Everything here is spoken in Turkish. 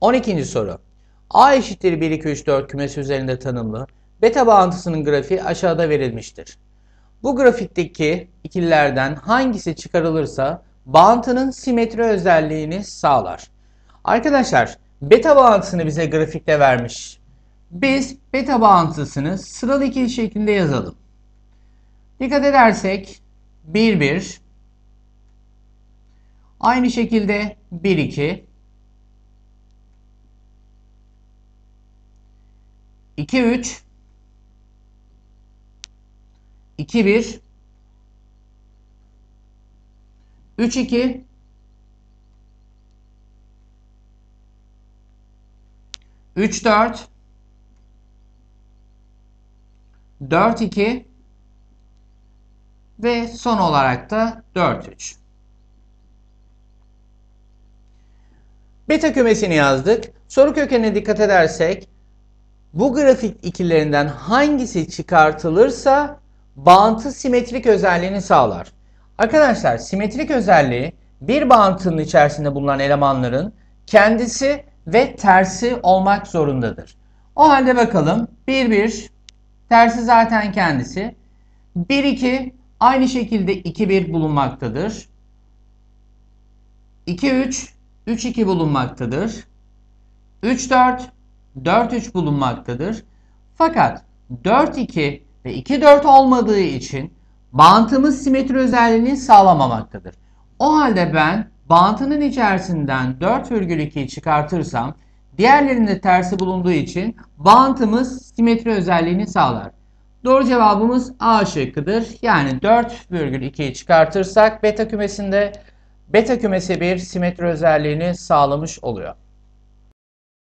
12. soru. A eşittir 1, 2, 3, 4 kümesi üzerinde tanımlı. Beta bağıntısının grafiği aşağıda verilmiştir. Bu grafikteki ikililerden hangisi çıkarılırsa bağıntının simetri özelliğini sağlar. Arkadaşlar beta bağıntısını bize grafikte vermiş. Biz beta bağıntısını sıralı ikili şeklinde yazalım. Dikkat edersek 1 1 aynı şekilde 1 2 2 3 2 1 3 2 3 4 4 2 ve son olarak da 4 3. Beta kümesini yazdık. Soru kökenine dikkat edersek bu grafik ikilerinden hangisi çıkartılırsa bağıntı simetrik özelliğini sağlar. Arkadaşlar simetrik özelliği bir bağıntının içerisinde bulunan elemanların kendisi ve tersi olmak zorundadır. O halde bakalım 1 1 tersi zaten kendisi. 1 2 aynı şekilde 2 1 bulunmaktadır. 2 3 3 2 bulunmaktadır. 3 4 4 3 bulunmaktadır. Fakat 4 2 ve 2 4 olmadığı için bağıntımız simetri özelliğini sağlamamaktadır. O halde ben bağıntının içerisinden 4,2'yi çıkartırsam diğerlerinde tersi bulunduğu için bağıntımız simetri özelliğini sağlar. Doğru cevabımız A şıkkıdır. Yani 4,2'yi çıkartırsak beta kümesinde beta kümesi bir simetri özelliğini sağlamış oluyor.